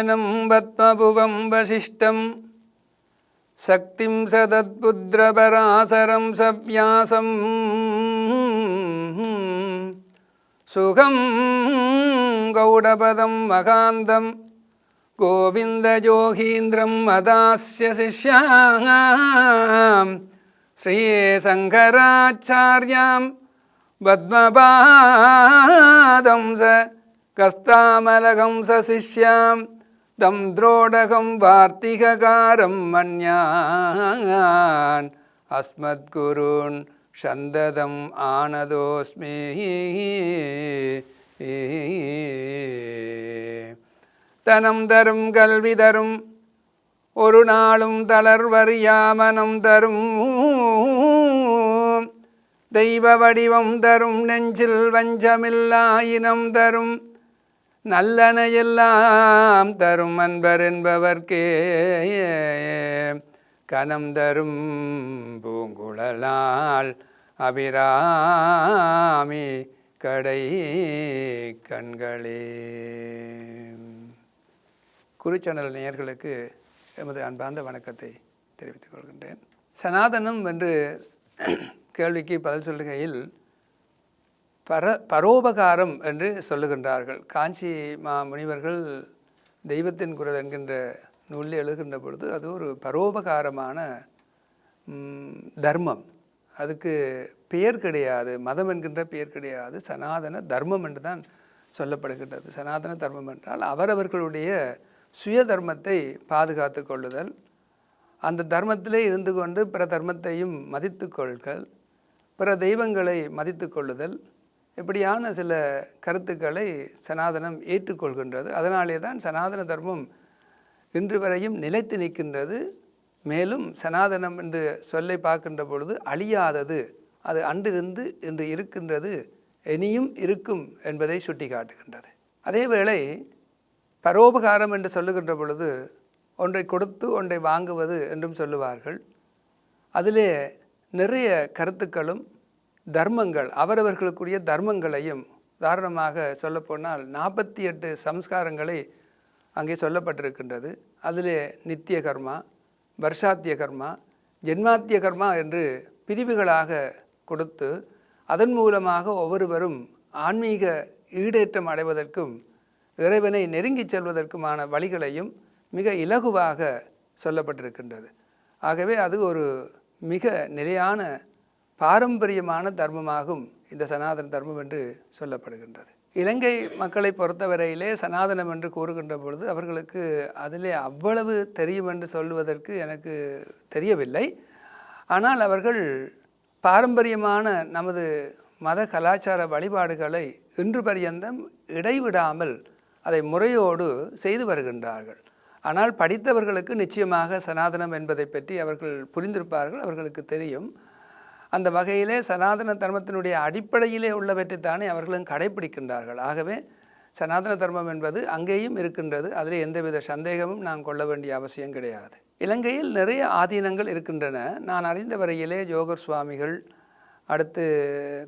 சயனம் பத்மபுவம் வசிஷ்டம். சக்திம் சதத்புத்திரபராசரம் சவ்யாசம். சுகம் கௌடபதம் மகாந்தம். கோவிந்தயோகீந்திரம் மதாஸ்ய சிஷ்யாம் ஸ்ரீசங்கராச்சாரியாம் பத்மபாதம் ச கஸ்தாமலகம் ச சிஷ்யாம். தம் துரோடகம் வார்த்திககாரம் மன்யான். அஸ்மத்குருன் சந்ததம் ஆனதோஸ்மி. தனம் தரும் கல்வி தரும் ஒரு நாளும் தளர்வறியாமனம் தரும். தெய்வ வடிவம் தரும் நெஞ்சில் வஞ்சமில்லாயினம் தரும். நல்லனையெல்லாம் தரும் அன்பர் என்பவர்க்கே. கனம் தரும் பூங்குழலால் அபிராமி கடை கண்களே. குருச்சனல் நேயர்களுக்கு எமது அன்பார்ந்த வணக்கத்தை தெரிவித்துக் கொள்கின்றேன். சனாதனம் என்று கேள்விக்கு பதில் சொல்லுகையில் பர பரோபகாரம் என்று சொல்லுகின்றார்கள். காஞ்சி மா முனிவர்கள் தெய்வத்தின் குரல் என்கின்ற நூலில் எழுதுகின்ற பொழுது அது ஒரு பரோபகாரமான தர்மம். அதுக்கு பெயர் கிடையாது மதம் என்கின்ற பெயர் கிடையாது சனாதன தர்மம் என்று தான் சொல்லப்படுகின்றது. சனாதன தர்மம் என்றால் அவரவர்களுடைய சுய தர்மத்தை பாதுகாத்து கொள்ளுதல் அந்த தர்மத்திலே இருந்து கொண்டு பிற தர்மத்தையும் மதித்து கொள்கள் பிற தெய்வங்களை மதித்து கொள்ளுதல் இப்படியான சில கருத்துக்களை சனாதனம் ஏற்றுக்கொள்கின்றது. அதனாலே தான் சனாதன தர்மம் இன்று வரையும் நிலைத்து நிற்கின்றது. மேலும் சனாதனம் என்று சொல்லை பார்க்கின்ற பொழுது அழியாதது அது அன்றிருந்து இன்று இருக்கின்றது இனியும் இருக்கும் என்பதை சுட்டி காட்டுகின்றது அதேவேளை பரோபகாரம் என்று சொல்லுகின்ற பொழுது ஒன்றை கொடுத்து ஒன்றை வாங்குவது என்றும் சொல்லுவார்கள். அதிலே நிறைய கருத்துக்களும் தர்மங்கள் அவரவர்களுக்குரிய தர்மங்களையும் உதாரணமாக சொல்லப்போனால் நாற்பத்தி எட்டு சம்ஸ்காரங்களை அங்கே சொல்லப்பட்டிருக்கின்றது. அதில் நித்திய கர்மா வருஷாத்திய கர்மா ஜென்மாத்திய கர்மா என்று பிரிவுகளாக கொடுத்து அதன் மூலமாக ஒவ்வொருவரும் ஆன்மீக ஈடேற்றம் அடைவதற்கும் இறைவனை நெருங்கிச் செல்வதற்குமான வழிகளையும் மிக இலகுவாக சொல்லப்பட்டிருக்கின்றது. ஆகவே அது ஒரு மிக நிலையான பாரம்பரியமான தர்மமாகும் இந்த சனாதன தர்மம் என்று சொல்லப்படுகின்றது. இலங்கை மக்களை பொறுத்தவரையிலே சனாதனம் என்று கூறுகின்ற பொழுது அவர்களுக்கு அதிலே அவ்வளவு தெரியும் என்று சொல்வதற்கு எனக்கு தெரியவில்லை. ஆனால் அவர்கள் பாரம்பரியமான நமது மத கலாச்சார வழிபாடுகளை இன்று பரியந்தம் இடைவிடாமல் அதை முறையோடு செய்து வருகின்றார்கள். ஆனால் படித்தவர்களுக்கு நிச்சயமாக சனாதனம் என்பதை பற்றி அவர்கள் புரிந்திருப்பார்கள் அவர்களுக்கு தெரியும். அந்த வகையிலே சனாதன தர்மத்தினுடைய அடிப்படையிலே உள்ளவற்றைத்தானே அவர்களும் கடைபிடிக்கின்றார்கள் ஆகவே சனாதன தர்மம் என்பது அங்கேயும் இருக்கின்றது. அதில் எந்தவித சந்தேகமும் நான் கொள்ள வேண்டிய அவசியம் கிடையாது. இலங்கையில் நிறைய ஆதீனங்கள் இருக்கின்றன. நான் அறிந்த வரையிலே ஜோகர் சுவாமிகள் அடுத்து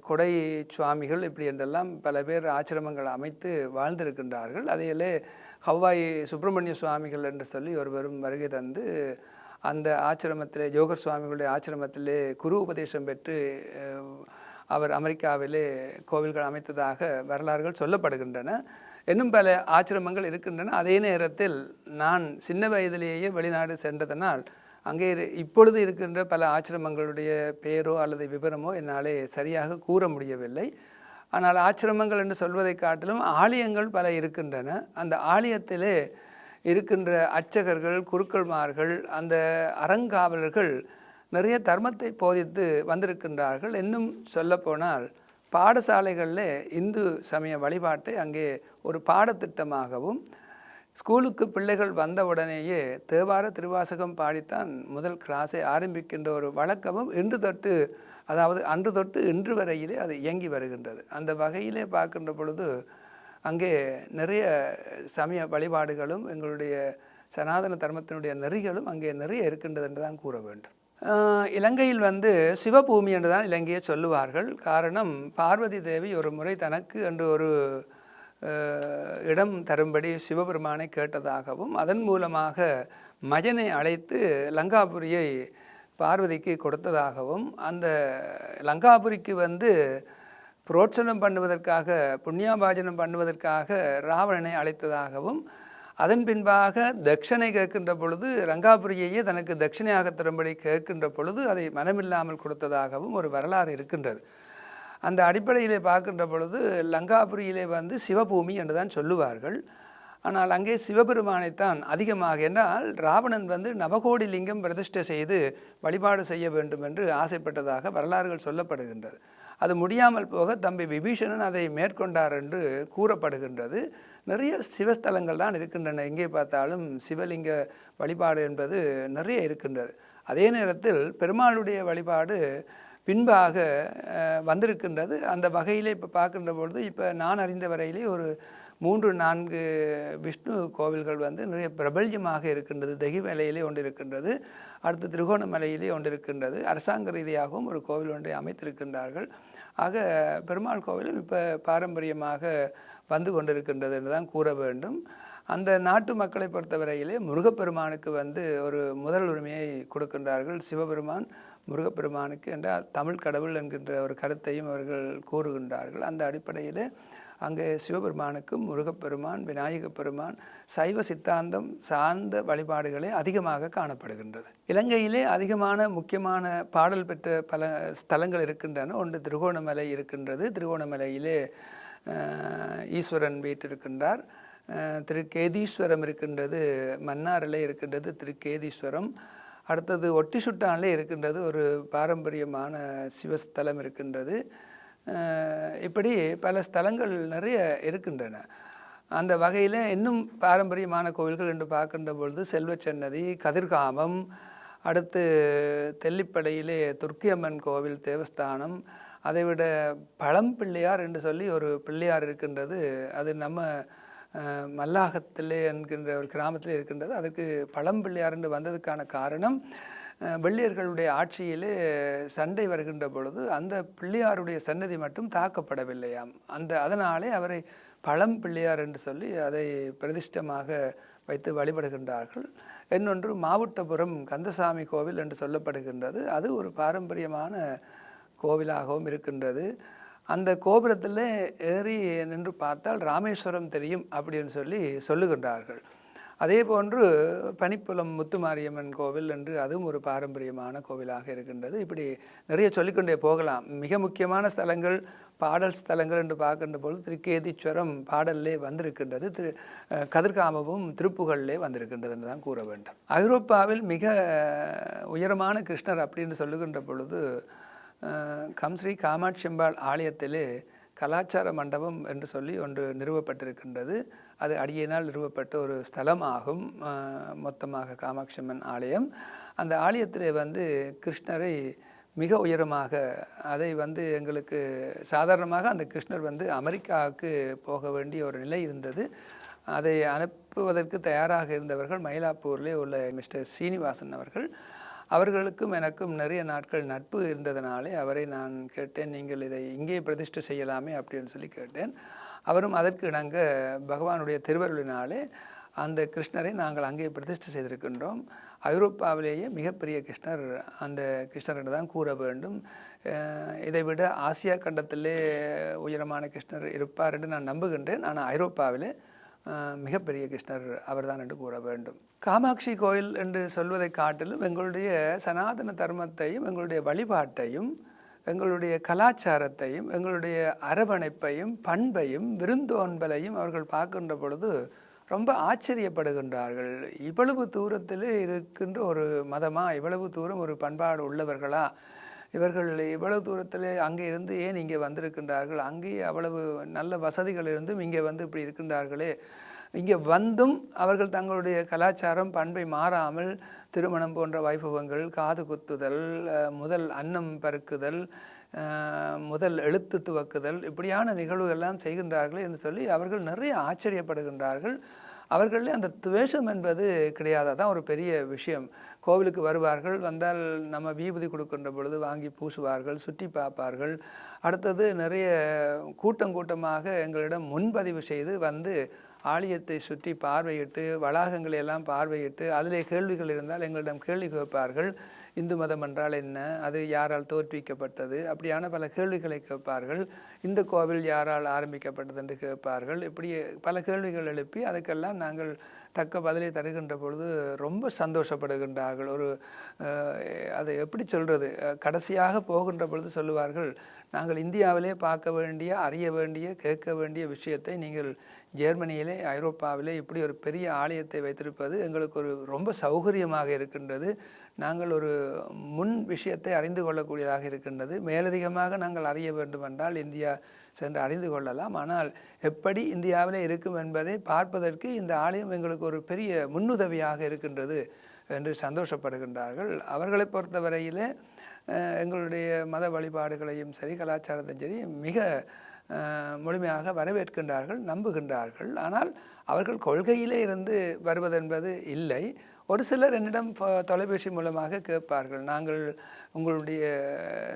கொடை சுவாமிகள் இப்படி என்றெல்லாம் பல பேர் ஆசிரமங்கள் அமைத்து வாழ்ந்திருக்கின்றார்கள். அதையிலே ஹவ்வாய் சுப்பிரமணிய சுவாமிகள் என்று சொல்லி ஒருவரும் வருகை தந்து அந்த ஆசிரமத்திலே ஜோகர் சுவாமிகளுடைய ஆசிரமத்திலே குரு உபதேசம் பெற்று அவர் அமெரிக்காவிலே கோவில்கள் அமைத்ததாக வரலாறுகள் சொல்லப்படுகின்றன. இன்னும் பல ஆசிரமங்கள் இருக்கின்றன. அதே நேரத்தில் நான் சின்ன வயதிலேயே வெளிநாடு சென்றதனால் அங்கே இரு- இப்பொழுது இருக்கின்ற பல ஆசிரமங்களுடைய பெயரோ அல்லது விவரமோ என்னாலே சரியாக கூற முடியவில்லை. ஆனால் ஆசிரமங்கள் என்று சொல்வதை காட்டிலும் ஆலயங்கள் பல இருக்கின்றன. அந்த ஆலயத்திலே இருக்கின்ற அர்ச்சகர்கள் குருக்கள்மார்கள் அந்த அறங்காவலர்கள் நிறைய தர்மத்தை போதித்து வந்திருக்கின்றார்கள். இன்னும் சொல்லப்போனால் பாடசாலைகளில் இந்து சமய வழிபாட்டை அங்கே ஒரு பாடத்திட்டமாகவும் ஸ்கூலுக்கு பிள்ளைகள் வந்தவுடனேயே தேவார திருவாசகம் பாடித்தான் முதல் கிளாஸை ஆரம்பிக்கின்ற ஒரு வழக்கமும் இன்று தொட்டு அதாவது அன்று தொட்டு இன்று வரையிலே அது இயங்கி வருகின்றது. அந்த வகையிலே பார்க்கின்ற பொழுது அங்கே நிறைய சமய வழிபாடுகளும் எங்களுடைய சனாதன தர்மத்தினுடைய நெறிகளும் அங்கே நிறைய இருக்கின்றது என்று தான் கூற வேண்டும். இலங்கையில் வந்து சிவபூமி என்று தான் இலங்கையை சொல்லுவார்கள். காரணம் பார்வதி தேவி ஒரு முறை தனக்கு என்று ஒரு இடம் தரும்படி சிவபெருமானை கேட்டதாகவும் அதன் மூலமாக மஜனை அழைத்து லங்காபுரியை பார்வதிக்கு கொடுத்ததாகவும் அந்த லங்காபுரிக்கு வந்து புரோட்சனம் பண்ணுவதற்காக புண்ணியாபாஜனம் பண்ணுவதற்காக ராவணனை அழைத்ததாகவும் அதன் பின்பாக தட்சணை கேட்கின்ற பொழுது ரங்காபுரியையே தனக்கு தட்சிணையாக தரும்படி கேட்கின்ற பொழுது அதை மனமில்லாமல் கொடுத்ததாகவும் ஒரு வரலாறு இருக்கின்றது. அந்த அடிப்படையிலே பார்க்கின்ற பொழுது லங்காபுரியிலே வந்து சிவபூமி என்று தான் சொல்லுவார்கள். ஆனால் அங்கே சிவபெருமானைத்தான் அதிகமாக என்றால் ராவணன் வந்து நவகோடி லிங்கம் பிரதிஷ்டை செய்து வழிபாடு செய்ய வேண்டும் என்று ஆசைப்பட்டதாக வரலாறுகள் சொல்லப்படுகின்றது. அது முடியாமல் போக தம்பி விபீஷணன் அதை மேற்கொண்டார் என்று கூறப்படுகின்றது. நிறைய சிவஸ்தலங்கள் தான் இருக்கின்றன. எங்கே பார்த்தாலும் சிவலிங்க வழிபாடு என்பது நிறைய இருக்கின்றது. அதே நேரத்தில் பெருமாளுடைய வழிபாடு பின்பாக வந்திருக்கின்றது. அந்த வகையிலே இப்போ பார்க்கின்ற பொழுது இப்போ நான் அறிந்த வரையிலே ஒரு மூன்று நான்கு விஷ்ணு கோவில்கள் வந்து நிறைய பிரபல்யமாக இருக்கின்றது. தகிமலையிலே ஒன்று இருக்கின்றது அடுத்து திருகோணமலையிலே ஒன்று இருக்கின்றது அரசாங்க ரீதியாகவும் ஒரு கோவில் ஒன்றை அமைத்திருக்கின்றார்கள். ஆக பெருமாள் கோவிலும் இப்போ பாரம்பரியமாக வந்து கொண்டிருக்கின்றது என்று தான் கூற வேண்டும். அந்த நாட்டு மக்களை பொறுத்தவரையிலே முருகப்பெருமானுக்கு வந்து ஒரு முதல் உரிமையை கொடுக்கின்றார்கள் சிவபெருமான் முருகப்பெருமானுக்கு என்றால் தமிழ் கடவுள் என்கின்ற ஒரு கருத்தையும் அவர்கள் கூறுகின்றார்கள். அந்த அடிப்படையிலே அங்கே சிவபெருமானுக்கும் முருகப்பெருமான் விநாயகப் பெருமான் சைவ சித்தாந்தம் சார்ந்த வழிபாடுகளே அதிகமாக காணப்படுகின்றது. இலங்கையிலே அதிகமான முக்கியமான பாடல் பெற்ற பல ஸ்தலங்கள் இருக்கின்றன. ஒன்று திருகோணமலை இருக்கின்றது. திருகோணமலையிலே ஈஸ்வரன் வீற்றிருக்கின்றார். திருக்கேதீஸ்வரம் திரு கேதீஸ்வரம் இருக்கின்றது. மன்னாரிலே இருக்கின்றது திருக்கேதீஸ்வரம். அடுத்தது அடுத்தது ஒட்டிசுட்டானிலே இருக்கின்றது. ஒரு பாரம்பரியமான சிவஸ்தலம் இருக்கின்றது. இப்படி பல ஸ்தலங்கள் நிறைய இருக்கின்றன. அந்த வகையில் இன்னும் பாரம்பரியமான கோவில்கள் என்று பார்க்கின்ற பொழுது செல்வச்சன்னதி கதிர்காமம் அடுத்து தெல்லிப்படையிலே துர்க்கியம்மன் கோவில் தேவஸ்தானம் அதைவிட பழம்பிள்ளையார் என்று சொல்லி ஒரு பிள்ளையார் இருக்கின்றது. அது நம்ம மல்லாகத்திலே என்கின்ற ஒரு கிராமத்தில் இருக்கின்றது. அதுக்கு பழம்பிள்ளையார் என்று வந்ததுக்கான காரணம் வெள்ளியர்களுடைய ஆட்சியிலே சண்டை வருகின்ற பொழுது அந்த பிள்ளையாருடைய சன்னதி மட்டும் தாக்கப்படவில்லையாம். அந்த அதனாலே அவரை பழம் பிள்ளையார் என்று சொல்லி அதை பிரதிஷ்டமாக வைத்து வழிபடுகின்றார்கள். இன்னொன்று மாவட்டபுரம் கந்தசாமி கோவில் என்று சொல்லப்படுகின்றது. அது ஒரு பாரம்பரியமான கோவிலாகவும் இருக்கின்றது. அந்த கோபுரத்தில் ஏறி நின்று பார்த்தால் ராமேஸ்வரம் தெரியும் அப்படின்னு சொல்லி சொல்லுகின்றார்கள். அதே போன்று பனிப்புலம் முத்துமாரியம்மன் கோவில் என்று அதுவும் ஒரு பாரம்பரியமான கோவிலாக இருக்கின்றது. இப்படி நிறைய சொல்லிக்கொண்டே போகலாம். மிக முக்கியமான ஸ்தலங்கள் பாடல் ஸ்தலங்கள் என்று பார்க்கின்ற பொழுது திருக்கேதீஸ்வரம் பாடல்லே வந்திருக்கின்றது. திரு கதிர்காமமும் திருப்புகள்லே வந்திருக்கின்றது என்று தான் கூற வேண்டும். ஐரோப்பாவில் மிக உயரமான கிருஷ்ணர் அப்படின்னு சொல்லுகின்ற பொழுது கம்ஸ்ரீ காமாட்சி அம்பாள் ஆலயத்திலே கலாச்சார மண்டபம் என்று சொல்லி ஒன்று நிறுவப்பட்டிருக்கின்றது. அது அடியினால் நிறுவப்பட்ட ஒரு ஸ்தலம் ஆகும் மொத்தமாக காமாட்சியம்மன் ஆலயம். அந்த ஆலயத்தில் வந்து கிருஷ்ணரை மிக உயரமாக அதை வந்து எங்களுக்கு சாதாரணமாக அந்த கிருஷ்ணர் வந்து அமெரிக்காவுக்கு போக வேண்டிய ஒரு நிலை இருந்தது. அதை அனுப்புவதற்கு தயாராக இருந்தவர்கள் மயிலாப்பூர்லேயே உள்ள மிஸ்டர் சீனிவாசன் அவர்கள். அவர்களுக்கும் எனக்கும் நிறைய நாட்கள் நட்பு இருந்ததனாலே அவரை நான் கேட்டேன் நீங்கள் இதை இங்கே பிரதிஷ்டை செய்யலாமே அப்படின்னு சொல்லி கேட்டேன். அவரும் அதற்கு இணங்க பகவானுடைய திருவருளினாலே அந்த கிருஷ்ணரை நாங்கள் அங்கே பிரதிஷ்டை செய்திருக்கின்றோம். ஐரோப்பாவிலேயே மிகப்பெரிய கிருஷ்ணர் அந்த கிருஷ்ணர் தான் கூற வேண்டும். இதை விட ஆசியா கண்டத்திலே உயரமான கிருஷ்ணர் இருப்பார் என்று நான் நம்புகின்றேன். ஆனால் ஐரோப்பாவிலே மிகப்பெரிய கிருஷ்ணர் அவர்தான் என்று கூற வேண்டும். காமாட்சி கோயில் என்று சொல்வதை காட்டிலும் எங்களுடைய சனாதன தர்மத்தையும் எங்களுடைய வழிபாட்டையும் எங்களுடைய கலாச்சாரத்தையும் எங்களுடைய அரவணைப்பையும் பண்பையும் விருந்தோன்பலையும் அவர்கள் பார்க்கின்ற பொழுது ரொம்ப ஆச்சரியப்படுகின்றார்கள். இவ்வளவு தூரத்தில் இருக்கின்ற ஒரு மதமா? இவ்வளவு தூரம் ஒரு பண்பாடு உள்ளவர்களா? இவர்கள் இவ்வளவு தூரத்தில் அங்கே இருந்து ஏன் இங்கே வந்திருக்கின்றார்கள்? அங்கேயே அவ்வளவு நல்ல வசதிகள் இருந்தும் இங்கே வந்து இப்படி இருக்கின்றார்களே. இங்கே வந்தும் அவர்கள் தங்களுடைய கலாச்சாரம் பண்பை மாறாமல் திருமணம் போன்ற வைபவங்கள் காது குத்துதல் முதல் அன்னம் பருக்குதல் முதல் எழுத்து துவக்குதல் இப்படியான நிகழ்வுகள்லாம் செய்கின்றார்கள் என்று சொல்லி அவர்கள் நிறைய ஆச்சரியப்படுகின்றார்கள். அவர்களே அந்த துவேஷம் என்பது கிடையாததான் ஒரு பெரிய விஷயம். கோவிலுக்கு வருவார்கள் வந்தால் நம்ம விபூதி கொடுக்கின்ற பொழுது வாங்கி பூசுவார்கள் சுற்றி பார்ப்பார்கள். அடுத்தது நிறைய கூட்டம் கூட்டமாக எங்களிடம் முன்பதிவு செய்து வந்து ஆலயத்தை சுற்றி பார்வையிட்டு வளாகங்களை எல்லாம் பார்வையிட்டு அதிலே கேள்விகள் இருந்தால் எங்களிடம் கேள்வி கேட்பார்கள். இந்து மதம் என்றால் என்ன? அது யாரால் தோற்றுவிக்கப்பட்டது? அப்படியான பல கேள்விகளை கேட்பார்கள். இந்த கோவில் யாரால் ஆரம்பிக்கப்பட்டது என்று கேட்பார்கள். இப்படி பல கேள்விகள் எழுப்பி அதுக்கெல்லாம் நாங்கள் தக்க பதிலை தருகின்ற பொழுது ரொம்ப சந்தோஷப்படுகின்றார்கள். ஒரு அதை எப்படி சொல்கிறது கடைசியாக போகின்ற பொழுது சொல்லுவார்கள் நாங்கள் இந்தியாவிலே பார்க்க வேண்டிய அறிய வேண்டிய கேட்க வேண்டிய விஷயத்தை நீங்கள் ஜெர்மனியிலே ஐரோப்பாவிலே இப்படி ஒரு பெரிய ஆலயத்தை வைத்திருப்பது எங்களுக்கு ஒரு ரொம்ப சௌகரியமாக இருக்கின்றது. நாங்கள் ஒரு முன் விஷயத்தை அறிந்து கொள்ளக்கூடியதாக இருக்கின்றது. மேலதிகமாக நாங்கள் அறிய வேண்டுமென்றால் இந்தியா சென்று அறிந்து கொள்ளலாம். ஆனால் எப்படி இந்தியாவிலே இருக்கும் என்பதை பார்ப்பதற்கு இந்த ஆலயம் எங்களுக்கு ஒரு பெரிய முன்னுதவியாக இருக்கின்றது என்று சந்தோஷப்படுகின்றார்கள். அவர்களை பொறுத்தவரையிலே எங்களுடைய மத வழிபாடுகளையும் சரி கலாச்சாரத்தையும் சரி மிக முழுமையாக வரவேற்கின்றார்கள் நம்புகின்றார்கள். ஆனால் அவர்கள் கொள்கையிலே இருந்து வருவதென்பது இல்லை. ஒரு சிலர் என்னிடம் தொலைபேசி மூலமாக கேட்பார்கள் நாங்கள் உங்களுடைய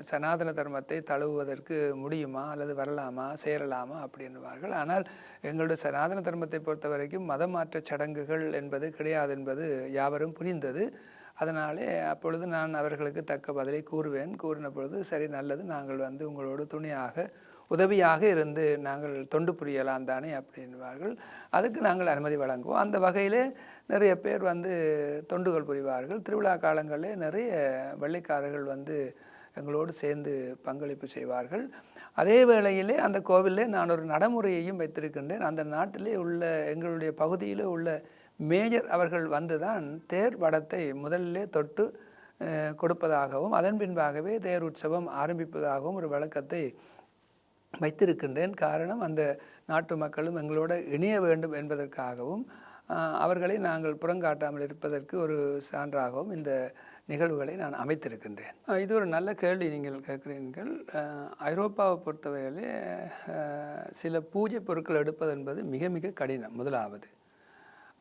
சனாதன தர்மத்தை தழுவுவதற்கு முடியுமா? அல்லது வரலாமா? சேரலாமா? அப்படின்னுவார்கள். ஆனால் எங்களுடைய சனாதன தர்மத்தை பொறுத்த வரைக்கும் மதமாற்ற சடங்குகள் என்பது கிடையாது என்பது யாவரும் புரிந்தது. அதனாலே அப்பொழுது நான் அவர்களுக்கு தக்க பதிலை கூறுவேன். கூறின பொழுது சரி நல்லது. நாங்கள் வந்து உங்களோடு துணையாக உதவியாக இருந்து நாங்கள் தொண்டு புரியலாம் தானே? அப்படின்வார்கள். அதுக்கு நாங்கள் அனுமதி வழங்குவோம். அந்த வகையிலே நிறைய பேர் வந்து தொண்டுகள் புரிவார்கள். திருவிழா காலங்களில் நிறைய வெள்ளைக்காரர்கள் வந்து எங்களோடு சேர்ந்து பங்களிப்பு செய்வார்கள். அதே வேளையிலே அந்த கோவிலில் நான் ஒரு நடைமுறையையும் வைத்திருக்கின்றேன். அந்த நாட்டிலே உள்ள எங்களுடைய பகுதியில் உள்ள மேஜர் அவர்கள் வந்துதான் தேர் வடத்தை முதலிலே தொட்டு கொடுப்பதாகவும் அதன் பின்பாகவே தேர் உற்சவம் ஆரம்பிப்பதாகவும் ஒரு வழக்கத்தை வைத்திருக்கின்றேன். காரணம் அந்த நாட்டு மக்களும் எங்களோட இணைய வேண்டும் என்பதற்காகவும் அவர்களை நாங்கள் புறங்காட்டாமல் இருப்பதற்கு ஒரு சான்றாகவும் இந்த நிகழ்வுகளை நான் அமைத்திருக்கின்றேன். இது ஒரு நல்ல கேள்வி நீங்கள் கேட்கிறீர்கள். ஐரோப்பாவை பொறுத்தவரையிலே சில பூஜை பொருட்கள் எடுப்பது என்பது மிக மிக கடினம். முதலாவது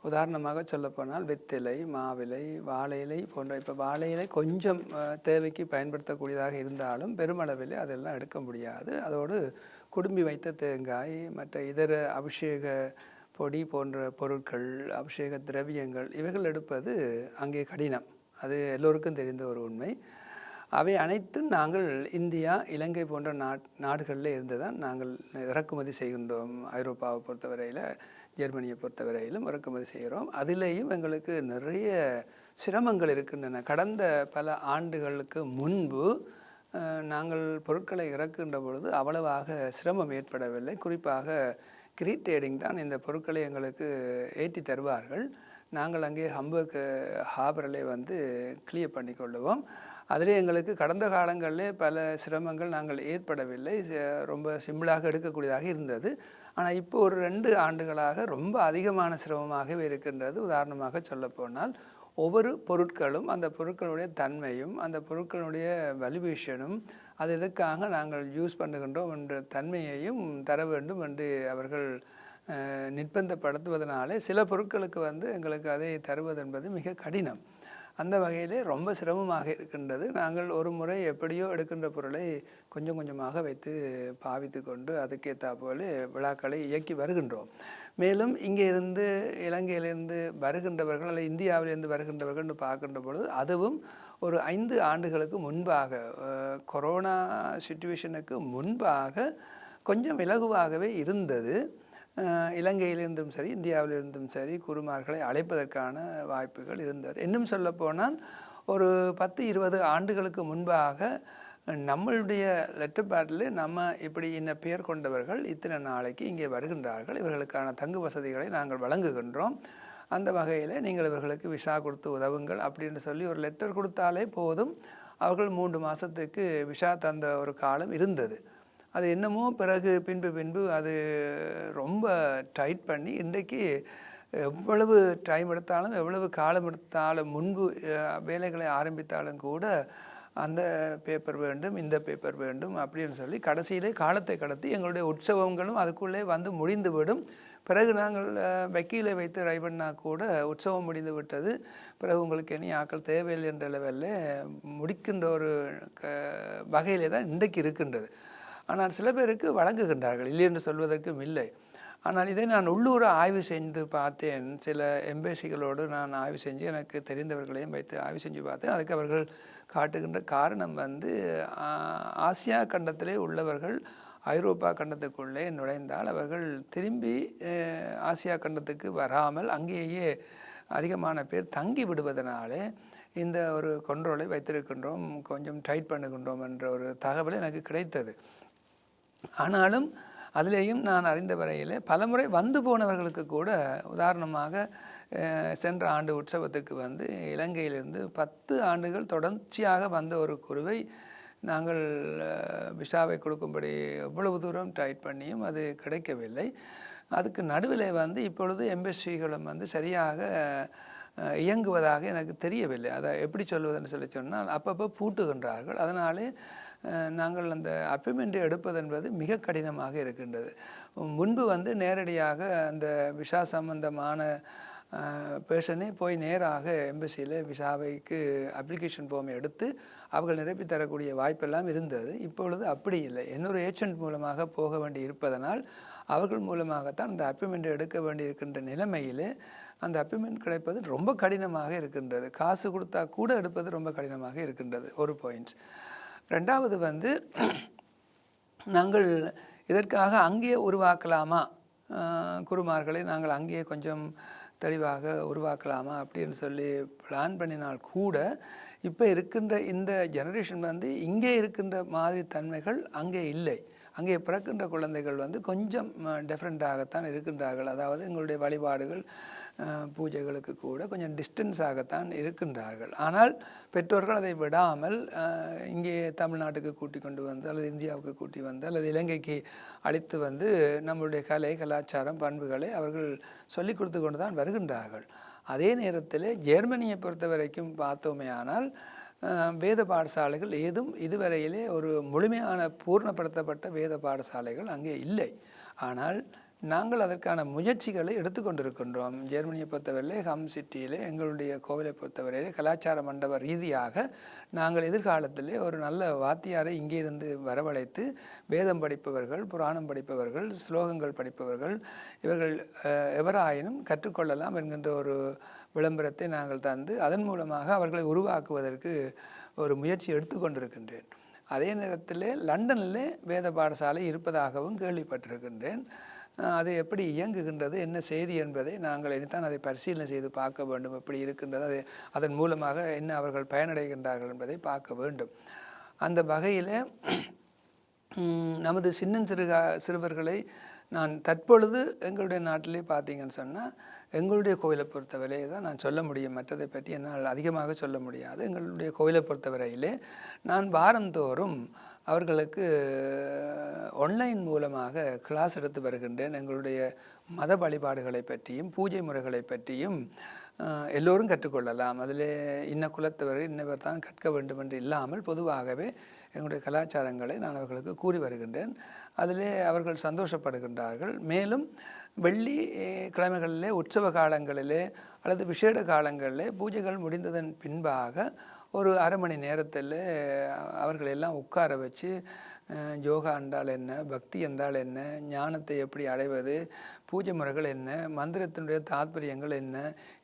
உதாரணமாக சொல்லப்போனால் வெத்திலை மாவிலை வாழை இலை போன்ற இப்போ வாழை இலை கொஞ்சம் தேவைக்கு பயன்படுத்தக்கூடியதாக இருந்தாலும் பெருமளவில் அதெல்லாம் எடுக்க முடியாது. அதோடு குடும்பி வைத்த தேங்காய் மற்ற இதர அபிஷேக பொடி போன்ற பொருட்கள் அபிஷேக திரவியங்கள் இவைகள் எடுப்பது அங்கே கடினம். அது எல்லோருக்கும் தெரிந்த ஒரு உண்மை. அவை அனைத்தும் நாங்கள் இந்தியா இலங்கை போன்ற நாட் நாடுகளில் இருந்து தான் நாங்கள் இறக்குமதி செய்கின்றோம். ஐரோப்பாவை பொறுத்தவரையில் ஜெர்மனியை பொறுத்தவரையிலும் இறக்குமதி செய்கிறோம். அதிலேயும் எங்களுக்கு நிறைய சிரமங்கள் இருக்கின்றன. கடந்த பல ஆண்டுகளுக்கு முன்பு நாங்கள் பொருட்களை இறக்குகின்ற பொழுது அவ்வளவாக சிரமம் ஏற்படவில்லை. குறிப்பாக கிரீட்டேடிங் தான் இந்த பொருட்களை எங்களுக்கு ஏற்றி தருவார்கள். நாங்கள் அங்கே ஹம்பர்க் ஹாபரலே வந்து கிளியர் பண்ணிக்கொள்ளுவோம் அதிலே எங்களுக்கு கடந்த காலங்களிலே பல சிரமங்கள் நாங்கள் ஏற்படவில்லை. ச- ரொம்ப சிம்பிளாக எடுக்கக்கூடியதாக இருந்தது. ஆனால் இப்போ ஒரு ரெண்டு ஆண்டுகளாக ரொம்ப அதிகமான சிரமமாகவே இருக்கின்றது. உதாரணமாக சொல்லப்போனால் ஒவ்வொரு பொருட்களும் அந்த பொருட்களுடைய தன்மையும் அந்த பொருட்களுடைய வலிவேஷனும் அது எதற்காக நாங்கள் யூஸ் பண்ணுகின்றோம் என்ற தன்மையையும் தர வேண்டும் என்று அவர்கள் நிர்பந்தப்படுத்துவதனாலே சில பொருட்களுக்கு வந்து எங்களுக்கு அதை தருவது என்பது மிக கடினம். அந்த வகையிலே ரொம்ப சிரமமாக இருக்கின்றது. நாங்கள் ஒரு முறை எப்படியோ எடுக்கின்ற பொருளை கொஞ்சம் கொஞ்சமாக வைத்து பாவித்து கொண்டு அதுக்கேற்ற போல விழாக்களை இயக்கி வருகின்றோம். மேலும் இங்கே இருந்து இலங்கையிலிருந்து வருகின்றவர்கள் அல்லது இந்தியாவிலிருந்து வருகின்றவர்கள்னு பார்க்கின்ற பொழுது அதுவும் ஒரு ஐந்து ஆண்டுகளுக்கு முன்பாக கொரோனா சுச்சுவேஷனுக்கு முன்பாக கொஞ்சம் இலகுவாகவே இருந்தது. இலங்கையிலிருந்தும் சரி இந்தியாவிலிருந்தும் சரி குருமார்களை அழைப்பதற்கான வாய்ப்புகள் இருந்தது. இன்னும் சொல்லப்போனால் ஒரு பத்து இருபது ஆண்டுகளுக்கு முன்பாக நம்மளுடைய லெட்டர் பேட்டில் நம்ம இப்படி இன்ன பெயர் கொண்டவர்கள் இத்தனை நாளைக்கு இங்கே வருகின்றார்கள். இவர்களுக்கான தங்கு வசதிகளை நாங்கள் வழங்குகின்றோம். அந்த வகையில் நீங்கள் இவர்களுக்கு விசா கொடுத்து உதவுங்கள் அப்படின்னு சொல்லி ஒரு லெட்டர் கொடுத்தாலே போதும். அவர்கள் மூன்று மாதத்துக்கு விசா தந்த ஒரு காலம் இருந்தது. அது என்னமோ பிறகு பின்பு பின்பு அது ரொம்ப டைட் பண்ணி இன்றைக்கு எவ்வளவு டைம் எடுத்தாலும் எவ்வளவு காலம் எடுத்தாலும் முன்பு வேலைகளை ஆரம்பித்தாலும் கூட அந்த பேப்பர் வேண்டும் இந்த பேப்பர் வேண்டும் அப்படின்னு சொல்லி கடைசியிலே காலத்தை கடத்தி எங்களுடைய உற்சவங்களும் அதுக்குள்ளே வந்து முடிந்துவிடும். பிறகு நாங்கள் அஹ், வக்கீலை வைத்து ட்ரை பண்ணால் கூட உற்சவம் முடிந்து விட்டது. பிறகு உங்களுக்கு இனி ஆக்கள் தேவையில்லை என்ற லெவலில் முடிக்கின்ற ஒரு க வகையிலே தான் இன்றைக்கு இருக்கின்றது. ஆனால் சில பேருக்கு வழங்குகின்றார்கள். இல்லை என்று சொல்வதற்கும் இல்லை. ஆனால் இதை நான் உள்ளூர ஆய்வு செய்து பார்த்தேன். சில எம்பேசிகளோடு நான் ஆய்வு செஞ்சு எனக்கு தெரிந்தவர்களையும் வைத்து ஆய்வு செஞ்சு பார்த்தேன். அதுக்கு அவர்கள் காட்டுகின்ற காரணம் வந்து ஆசியா கண்டத்திலே உள்ளவர்கள் ஐரோப்பா கண்டத்துக்குள்ளே நுழைந்தால் அவர்கள் திரும்பி ஆசியா கண்டத்துக்கு வராமல் அங்கேயே அதிகமான பேர் தங்கி விடுவதனாலே இந்த ஒரு கொண்ட்ரோலை வைத்திருக்கின்றோம். கொஞ்சம் டைட் பண்ணுகின்றோம் என்ற ஒரு தகவல் எனக்கு கிடைத்தது. ஆனாலும் அதிலேயும் நான் அறிந்த வரையில் பலமுறை வந்து போனவர்களுக்கு கூட உதாரணமாக சென்ற ஆண்டு உற்சவத்துக்கு வந்து இலங்கையிலிருந்து பத்து ஆண்டுகள் தொடர்ச்சியாக வந்த ஒரு குருவை நாங்கள் அஹ், விசாவை கொடுக்கும்படி எவ்வளவு தூரம் டைட் பண்ணியும் அது கிடைக்கவில்லை. அதுக்கு நடுவில் வந்து இப்பொழுது எம்பசிகளும் வந்து சரியாக இயங்குவதாக எனக்கு தெரியவில்லை. அதை எப்படி சொல்வதுன்னு சொல்லி சொன்னால் அப்பப்போ பூட்டுகின்றார்கள். அதனாலே நாங்கள் அந்த அப்பிமெண்ட்டை எடுப்பது என்பது மிக கடினமாக இருக்கின்றது. முன்பு வந்து நேரடியாக அந்த விசா சம்பந்தமான பேர்சனே போய் நேராக எம்பசியில் விசாவைக்கு அப்ளிகேஷன் ஃபார்ம் எடுத்து அவர்கள் நிரப்பி தரக்கூடிய வாய்ப்பெல்லாம் இருந்தது. இப்பொழுது அப்படி இல்லை. இன்னொரு ஏஜென்ட் மூலமாக போக வேண்டி இருப்பதனால் அவர்கள் மூலமாகத்தான் அந்த அப்பிமெண்ட் எடுக்க வேண்டி இருக்கின்ற நிலைமையிலே அந்த அப்பிமெண்ட் கிடைப்பது ரொம்ப கடினமாக இருக்கின்றது. காசு கொடுத்தா கூட எடுப்பது ரொம்ப கடினமாக இருக்கின்றது. ஒரு பாயிண்ட்ஸ் ரெண்டாவது வந்து நாங்கள் இதற்காக அங்கேயே உருவாக்கலாமா? குருமார்களை நாங்கள் அங்கேயே கொஞ்சம் தெளிவாக உருவாக்கலாமா அப்படின்னு சொல்லி பிளான் பண்ணினால் கூட இப்போ இருக்கின்ற இந்த ஜெனரேஷன் வந்து இங்கே இருக்கின்ற மாதிரி தன்மைகள் அங்கே இல்லை. அங்கே பிறக்கின்ற குழந்தைகள் வந்து கொஞ்சம் டிஃப்ரெண்ட்டாகத்தான் இருக்கின்றார்கள். அதாவது எங்களுடைய வழிபாடுகள் பூஜைகளுக்கு கூட கொஞ்சம் டிஸ்டன்ஸாகத்தான் இருக்கின்றார்கள். ஆனால் பெற்றோர்கள் அதை விடாமல் இங்கே தமிழ்நாட்டுக்கு கூட்டி கொண்டு வந்து அல்லது இந்தியாவுக்கு கூட்டி வந்து அல்லது இலங்கைக்கு அழைத்து வந்து நம்மளுடைய கலை கலாச்சாரம் பண்புகளை அவர்கள் சொல்லிக் கொடுத்து கொண்டு தான் வருகின்றார்கள். அதே நேரத்தில் ஜெர்மனியை பொறுத்த வரைக்கும் பார்த்தோமே ஆனால் வேத பாடசாலைகள் ஏதும் இதுவரையிலே ஒரு முழுமையான பூர்ணப்படுத்தப்பட்ட வேத பாடசாலைகள் அங்கே இல்லை. ஆனால் நாங்கள் அதற்கான முயற்சிகளை எடுத்துக்கொண்டிருக்கின்றோம். ஜெர்மனியை பொறுத்தவரையிலே ஹம் சிட்டியிலே எங்களுடைய கோவிலை பொறுத்தவரையிலே கலாச்சார மண்டப ரீதியாக நாங்கள் எதிர்காலத்திலே ஒரு நல்ல வாத்தியாரை இங்கே இருந்து வரவழைத்து வேதம் படிப்பவர்கள் புராணம் படிப்பவர்கள் ஸ்லோகங்கள் படிப்பவர்கள் இவர்கள் எவராயினும் கற்றுக்கொள்ளலாம் என்கின்ற ஒரு விளம்பரத்தை நாங்கள் தந்து அதன் மூலமாக அவர்களை உருவாக்குவதற்கு ஒரு முயற்சி எடுத்துக்கொண்டிருக்கின்றேன். அதே நேரத்தில் லண்டனில் வேத பாடசாலை இருப்பதாகவும் கேள்விப்பட்டிருக்கின்றேன். அது எப்படி இயங்குகின்றது என்ன செய்தி என்பதை நாங்கள் இனித்தான் அதை பரிசீலனை செய்து பார்க்க வேண்டும். எப்படி இருக்கின்றது அது அதன் மூலமாக என்ன அவர்கள் பயனடைகின்றார்கள் என்பதை பார்க்க வேண்டும். அந்த வகையில் நமது சின்னஞ்சிறுகா சிறுவர்களை நான் தற்பொழுது எங்களுடைய நாட்டிலே பார்த்தீங்கன்னு சொன்னால் எங்களுடைய கோயிலை பொறுத்தவரையை தான் நான் சொல்ல முடியும். மற்றதை பற்றி என்னால் அதிகமாக சொல்ல முடியாது. எங்களுடைய கோயிலை பொறுத்தவரையிலே நான் வாரந்தோறும் அவர்களுக்கு ஆன்லைன் மூலமாக கிளாஸ் எடுத்து வருகின்றேன். எங்களுடைய மத வழிபாடுகளை பற்றியும் பூஜை முறைகளை பற்றியும் எல்லோரும் கற்றுக்கொள்ளலாம். அதில் இன்ன குலத்தவர் இன்னவர் தான் கற்க வேண்டும் என்று இல்லாமல் பொதுவாகவே எங்களுடைய கலாச்சாரங்களை நான் அவர்களுக்கு கூறி வருகின்றேன். அதிலே அவர்கள் சந்தோஷப்படுகின்றார்கள். மேலும் வெள்ளி கிழமைகளிலே உற்சவ காலங்களிலே அல்லது விசேட காலங்களிலே பூஜைகள் முடிந்ததன் பின்பாக ஒரு அரை மணி நேரத்தில் அவர்கள் எல்லாம் உட்கார வச்சு யோகா என்றால் என்ன பக்தி என்றால் என்ன ஞானத்தை எப்படி அடைவது பூஜை முறைகள் என்ன மந்திரத்தினுடைய தாத்பரியங்கள் என்ன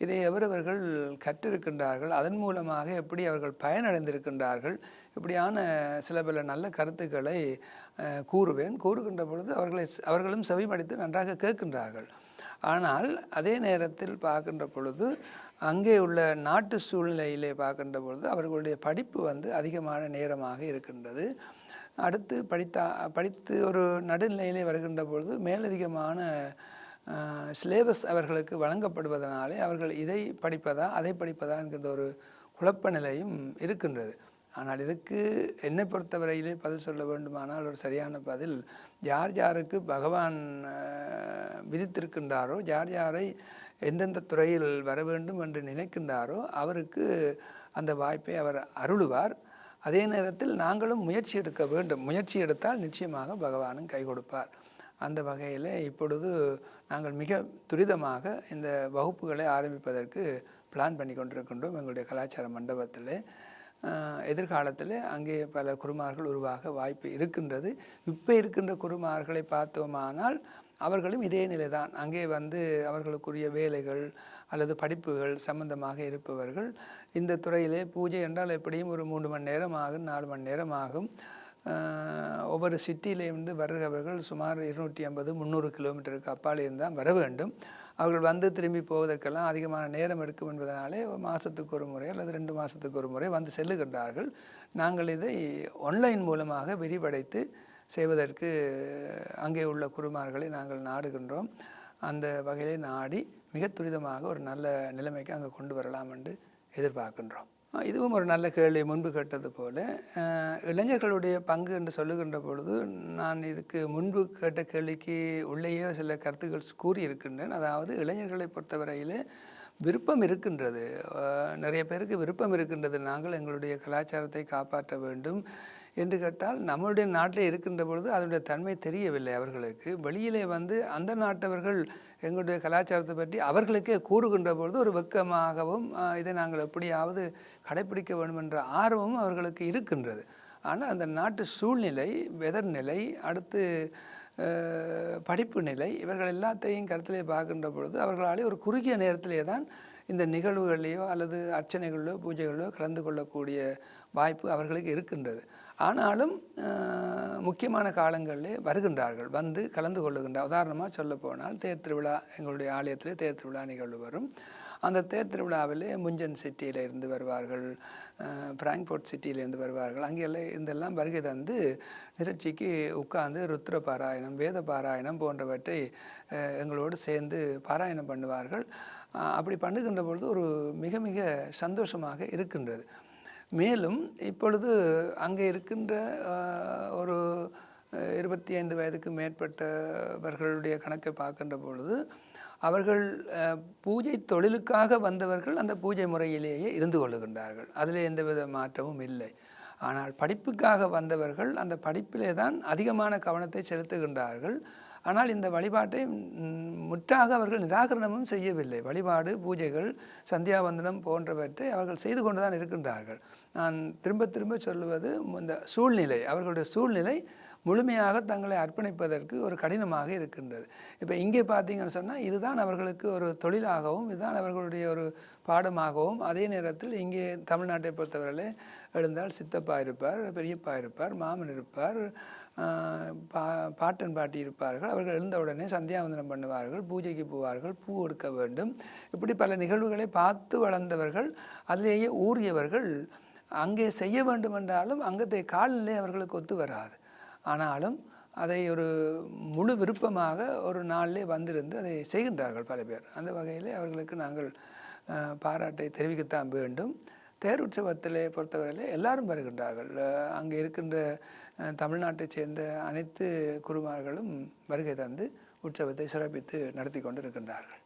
இதை எவரவர்கள் கற்றிருக்கின்றார்கள் அதன் மூலமாக எப்படி அவர்கள் பயனடைந்திருக்கின்றார்கள் இப்படியான சில பல நல்ல கருத்துக்களை கூறுவேன். கூறுகின்ற பொழுது அவர்களை அவர்களும் செவிமடித்து நன்றாக கேட்கின்றார்கள். ஆனால் அதே நேரத்தில் பார்க்கின்ற பொழுது அங்கே உள்ள நாட்டு சூழ்நிலையிலே பார்க்கின்ற பொழுது அவர்களுடைய படிப்பு வந்து அதிகமான நேரமாக இருக்கின்றது. அடுத்து படித்தா படித்து ஒரு நடுநிலையிலே வருகின்ற பொழுது மேலதிகமான சிலேபஸ் அவர்களுக்கு வழங்கப்படுவதனாலே அவர்கள் இதை படிப்பதா அதை படிப்பதா என்கின்ற ஒரு குழப்ப நிலையும் இருக்கின்றது. ஆனால் இதுக்கு என்னை பொறுத்தவரையிலே பதில் சொல்ல வேண்டுமானால் ஒரு சரியான பதில் யார் யாருக்கு பகவான் விதித்திருக்கின்றாரோ யார் யாரை எந்தெந்த துறையில் வர வேண்டும் என்று நினைக்கின்றாரோ அவருக்கு அந்த வாய்ப்பை அவர் அருளுவார். அதே நேரத்தில் நாங்களும் முயற்சி எடுக்க வேண்டும். முயற்சி எடுத்தால் நிச்சயமாக பகவானும் கை கொடுப்பார். அந்த வகையில் இப்பொழுது நாங்கள் மிக துரிதமாக இந்த வகுப்புகளை ஆரம்பிப்பதற்கு பிளான் பண்ணி கொண்டிருக்கின்றோம் எங்களுடைய கலாச்சார மண்டபத்தில். எதிர்காலத்தில் அங்கே பல குருமார்கள் உருவாக வாய்ப்பு இருக்கின்றது. இப்போ இருக்கின்ற குருமார்களை பார்த்தோமானால் அவர்களும் இதே நிலைதான். அங்கே வந்து அவர்களுக்குரிய வேலைகள் அல்லது படிப்புகள் சம்பந்தமாக இருப்பவர்கள் இந்த துறையிலே பூஜை என்றால் எப்படியும் ஒரு மூன்று மணி நேரம் ஆகும் நாலு மணி நேரம் ஆகும். ஒவ்வொரு சிட்டியிலேருந்து வருகிறவர்கள் சுமார் இருநூற்றி ஐம்பது முந்நூறு கிலோமீட்டருக்கு அப்பால் இருந்தால் வர வேண்டும். அவர்கள் வந்து திரும்பி போவதற்கெல்லாம் அதிகமான நேரம் எடுக்கும் என்பதனாலே ஒரு மாதத்துக்கு ஒரு முறை அல்லது ரெண்டு மாதத்துக்கு ஒரு முறை வந்து செல்லுகின்றார்கள். நாங்கள் இதை ஆன்லைன் மூலமாக விரிவடைத்து செய்வதற்கு அங்கே உள்ள குருமார்களை நாங்கள் நாடுகின்றோம். அந்த வகையிலே நாடி மிக துரிதமாக ஒரு நல்ல நிலைமைக்கு அங்கே கொண்டு வரலாம் என்று எதிர்பார்க்கின்றோம். இதுவும் ஒரு நல்ல கேள்வி முன்பு கேட்டது போல இளைஞர்களுடைய பங்கு என்று சொல்லுகின்ற பொழுது நான் இதுக்கு முன்பு கேட்ட கேள்விக்கு உள்ளேயே சில கருத்துக்கள் கூறியிருக்கின்றேன். அதாவது இளைஞர்களை பொறுத்தவரையிலே விருப்பம் இருக்கின்றது. நிறைய பேருக்கு விருப்பம் இருக்கின்றது. நாங்கள் எங்களுடைய கலாச்சாரத்தை காப்பாற்ற வேண்டும். என்று கேட்டால் நம்மளுடைய நாட்டில் இருக்கின்ற பொழுது அதனுடைய தன்மை தெரியவில்லை அவர்களுக்கு. வெளியிலே வந்து அந்த நாட்டவர்கள் எங்களுடைய கலாச்சாரத்தை பற்றி அவர்களுக்கே கூறுகின்ற பொழுது ஒரு வெக்கமாகவும் இதை நாங்கள் எப்படியாவது கடைப்பிடிக்க வேண்டும் என்ற ஆர்வமும் அவர்களுக்கு இருக்கின்றது. ஆனால் அந்த நாட்டு சூழ்நிலை வெதர் நிலை அடுத்து படிப்பு நிலை இவர்கள் எல்லாத்தையும் கருத்திலே பார்க்கின்ற பொழுது அவர்களாலே ஒரு குறுகிய நேரத்திலே தான் இந்த நிகழ்வுகளிலேயோ அல்லது அர்ச்சனைகளிலோ பூஜைகளிலோ கலந்து கொள்ளக்கூடிய வாய்ப்பு அவர்களுக்கு இருக்கின்றது. ஆனாலும் முக்கியமான காலங்களிலே வருகின்றார்கள் வந்து கலந்து கொள்ளுகின்றார் உதாரணமாக சொல்ல போனால் தேர் திருவிழா எங்களுடைய ஆலயத்திலே தேர் திருவிழா நிகழ்வு வரும். அந்த தேர் திருவிழாவிலே முஞ்சன் சிட்டியில இருந்து வருவார்கள் அஹ், சிட்டியிலேருந்து வருவார்கள். அங்கெல்லாம் இருந்தெல்லாம் வருகை தந்து நிகழ்ச்சிக்கு உட்கார்ந்து ருத்ர பாராயணம் வேத பாராயணம் போன்றவற்றை எங்களோடு சேர்ந்து பாராயணம் பண்ணுவார்கள். அப்படி பண்ணுகின்ற பொழுது ஒரு மிக மிக சந்தோஷமாக இருக்கின்றது. மேலும் இப்பொழுது அங்கே இருக்கின்ற ஒரு இருபத்தி ஐந்து வயதுக்கு மேற்பட்டவர்களுடைய கணக்கை பார்க்கின்ற பொழுது அவர்கள் பூஜை தொழிலுக்காக வந்தவர்கள் அந்த பூஜை முறையிலேயே இருந்து கொள்ளுகின்றார்கள். அதில் எந்தவித மாற்றமும் இல்லை. ஆனால் படிப்புக்காக வந்தவர்கள் அந்த படிப்பிலே தான் அதிகமான கவனத்தை செலுத்துகின்றார்கள். ஆனால் இந்த வழிபாட்டை முற்றாக அவர்கள் நிராகரணமும் செய்யவில்லை. வழிபாடு பூஜைகள் சந்தியாவந்தனம் போன்றவற்றை அவர்கள் செய்து கொண்டு தான் இருக்கின்றார்கள். நான் திரும்ப திரும்ப சொல்லுவது இந்த சூழ்நிலை அவர்களுடைய சூழ்நிலை முழுமையாக தங்களை அர்ப்பணிப்பதற்கு ஒரு கடினமாக இருக்கின்றது. இப்போ இங்கே பார்த்தீங்கன்னு சொன்னால் இதுதான் அவர்களுக்கு ஒரு தொழிலாகவும் இதுதான் அவர்களுடைய ஒரு பாடமாகவும் அதே நேரத்தில் இங்கே தமிழ்நாட்டை பொறுத்தவரையிலே எழுந்தால் சித்தப்பா இருப்பார் பெரியப்பா இருப்பார் மாமன் இருப்பார் பா பாட்டன் பாட்டி இருப்பார்கள். அவர்கள் எழுந்த உடனே சந்தியாவந்தனம் பண்ணுவார்கள் பூஜைக்கு போவார்கள் பூ எடுக்க வேண்டும். இப்படி பல நிகழ்வுகளை பார்த்து வளர்ந்தவர்கள் அதிலேயே ஊறியவர்கள் அங்கே செய்ய வேண்டுமென்றாலும் அங்கத்தை காலிலே அவர்களுக்கு ஒத்து வராது. ஆனாலும் அதை ஒரு முழு விருப்பமாக ஒரு நாளிலே வந்திருந்து அதை செய்கின்றார்கள் பல பேர். அந்த வகையிலே அவர்களுக்கு நாங்கள் பாராட்டை தெரிவிக்கத்தான் வேண்டும். தேர் உற்சவத்திலே பொறுத்தவரையிலே எல்லாரும் வருகின்றார்கள். அங்கே இருக்கின்ற தமிழ்நாட்டைச் சேர்ந்த அனைத்து குருமார்களும் வருகை தந்து உற்சவத்தை சிறப்பித்து நடத்தி கொண்டு இருக்கின்றார்கள்